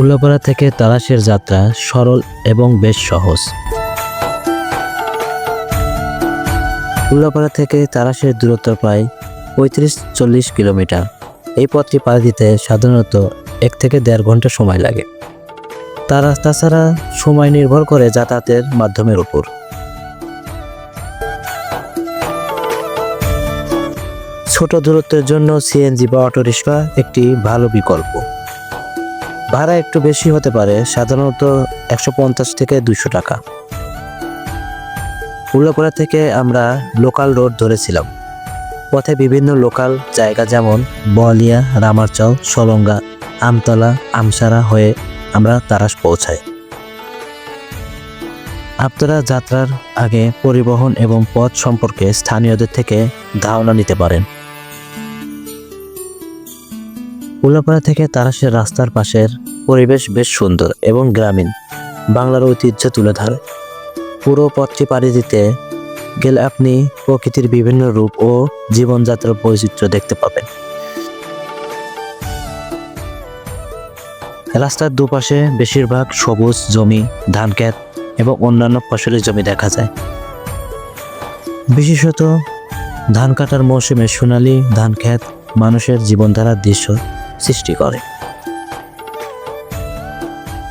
উল্লাপাড়া থেকে তারাশের যাত্রা সরল এবং বেশ সহজ। উল্লাপাড়া থেকে তারাশের দূরত্ব প্রায় পঁয়ত্রিশ চল্লিশ কিলোমিটার। এই পথটি পাড়ি দিতে সাধারণত এক থেকে দেড় ঘণ্টা সময় লাগে। তারা তাছাড়া সময় নির্ভর করে যাতায়াতের মাধ্যমের উপর। ছোট দূরত্বের জন্য সিএনজি বা অটোরিক্সা একটি ভালো বিকল্প। ভাড়া একটু বেশি হতে পারে, সাধারণত একশো পঞ্চাশ থেকে দুশো টাকা। উল্লাপাড়া থেকে আমরা লোকাল রোড ধরেছিলাম। পথে বিভিন্ন লোকাল জায়গা যেমন বলিয়া, রামারচল, সলঙ্গা, আমতলা, আমসারা হয়ে আমরা তারাস পৌঁছাই। আপনারা যাত্রার আগে পরিবহন এবং পথ সম্পর্কে স্থানীয়দের থেকে ধারণা নিতে পারেন। উল্লাপাড়া থেকে তারাশের রাস্তার পাশের পরিবেশ বেশ সুন্দর এবং গ্রামীণ। বাংলার ঐতিহ্য তুলে ধরে। পুরো পথটি পাড়ি দিতে গেলে আপনি প্রকৃতির বিভিন্ন রূপ ও জীবনযাত্রার বৈচিত্র্য দেখতে পাবেন। রাস্তার দুপাশে বেশিরভাগ সবুজ জমি, ধান ক্ষেত এবং অন্যান্য ফসলের জমি দেখা যায়। বিশেষত ধান কাটার মৌসুমে সোনালী ধান ক্ষেত মানুষের জীবনধারার দৃশ্য। সৃষ্টি করে।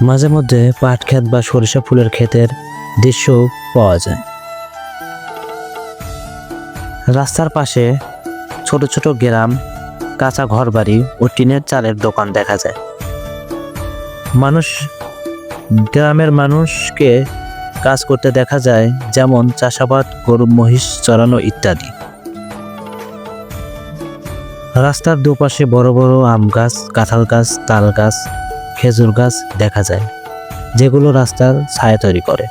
মাঝে মধ্যে পাট ক্ষেত বা সরিষা ফুলের ক্ষেতের দৃশ্যও পাওয়া যায়। রাস্তার পাশে ছোট ছোট গ্রাম, কাঁচা ঘরবাড়ি ও টিনের চালের দোকান দেখা যায়। মানুষ, গ্রামের মানুষকে কাজ করতে দেখা যায় যেমন চাষাবাদ, গরু, মহিষ, চড়ানো ইত্যাদি। রাস্তার দুপাশে বড় বড় আম গাছ, কাঁঠাল গাছ, তাল গাছ, খেজুর গাছ দেখা যায়, যেগুলো রাস্তার ছায়া তৈরি করে।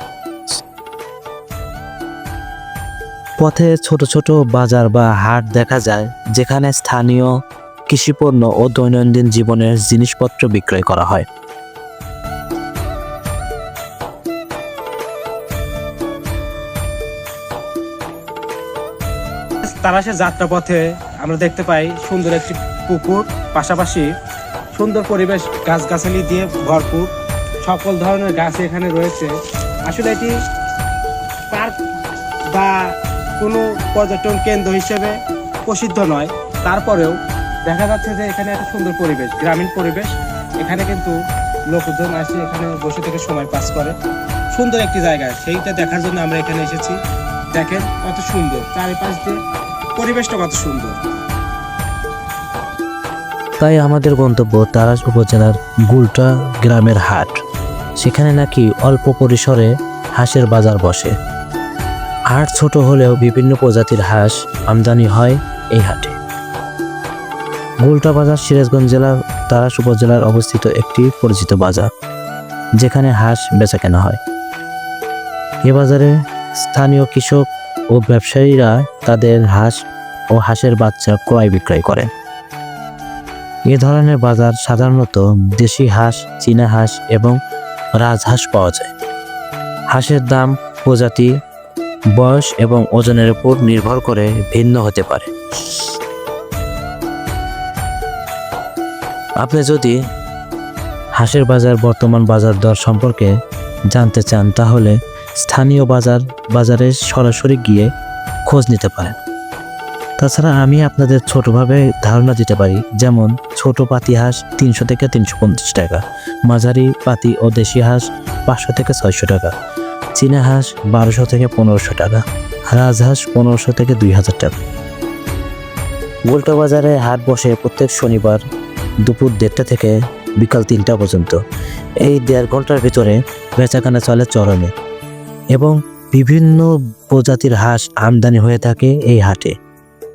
পথে ছোট ছোট বাজার বা হাট দেখা যায়, যেখানে স্থানীয় কৃষিপণ্য ও দৈনন্দিন জীবনের জিনিসপত্র বিক্রয় করা হয়। তারাশের যাত্রাপথে আমরা দেখতে পাই সুন্দর একটি পুকুর, পাশাপাশি সুন্দর পরিবেশ, গাছগাছালি দিয়ে ভরপুর। সকল ধরনের গাছ এখানে রয়েছে। আসলে এটি পার্ক বা কোনো পর্যটন কেন্দ্র হিসেবে প্রসিদ্ধ নয়। তারপরেও দেখা যাচ্ছে যে এখানে একটা সুন্দর পরিবেশ, গ্রামীণ পরিবেশ। এখানে কিন্তু লোকজন আসে, এখানে বসে থেকে সময় পাস করে। সুন্দর একটি জায়গা, সেইটা দেখার জন্য আমরা এখানে এসেছি। দেখেন কত সুন্দর, চারিপাশ দিয়ে পরিবেশটা কত সুন্দর। তাই আমাদের গন্তব্য তারাস উপজেলার গুলটা গ্রামের হাট। সেখানে নাকি অল্প পরিসরে হাঁসের বাজার বসে। হাট ছোট হলেও বিভিন্ন প্রজাতির হাঁস আমদানি হয় এই হাটে। গুলটা বাজার সিরাজগঞ্জ জেলার তারাস উপজেলার অবস্থিত একটি পরিচিত বাজার, যেখানে হাঁস বেচা কেনা হয়। এ বাজারে স্থানীয় কৃষক ও ব্যবসায়ীরা তাদের হাঁস ও হাঁসের বাচ্চা ক্রয় বিক্রয় করেন এ ধরনের বাজার সাধারণত দেশি হাঁস, চীনা হাঁস এবং রাজহাঁস পাওয়া যায়। হাঁসের দাম প্রজাতি, বয়স এবং ওজনের উপর নির্ভর করে ভিন্ন হতে পারে। আপনি যদি হাঁসের বাজার বর্তমান বাজার দর সম্পর্কে জানতে চান তাহলে স্থানীয় বাজার, বাজারে সরাসরি গিয়ে খোঁজ নিতে পারেন। তাছাড়া আমি আপনাদের ছোটভাবে ধারণা দিতে পারি, যেমন ছোট পাতি হাঁস তিনশো থেকে তিনশো পঞ্চাশ টাকা, মাঝারি পাতি ও দেশি হাঁস পাঁচশো থেকে ছয়শো টাকা, চীনা হাঁস বারোশো থেকে পনেরোশো টাকা রাজহাঁস পনেরোশো থেকে দুই হাজার টাকা। গোলটা বাজারে হাট বসে প্রত্যেক শনিবার দুপুর দেড়টা থেকে বিকাল তিনটা পর্যন্ত। এই দেড় ঘণ্টার ভিতরে বেচাকেনা চলে চরমে। এবং বিভিন্ন প্রজাতির হাঁস আমদানি হয়ে থাকে এই হাটে।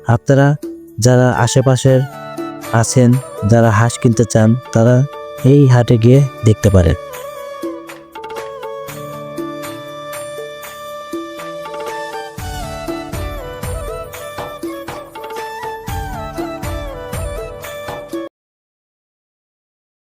আপনারা যারা আশেপাশের আছেন, যারা হাঁস কিনতে চান, তারা এই হাটে গিয়ে দেখতে পারেন।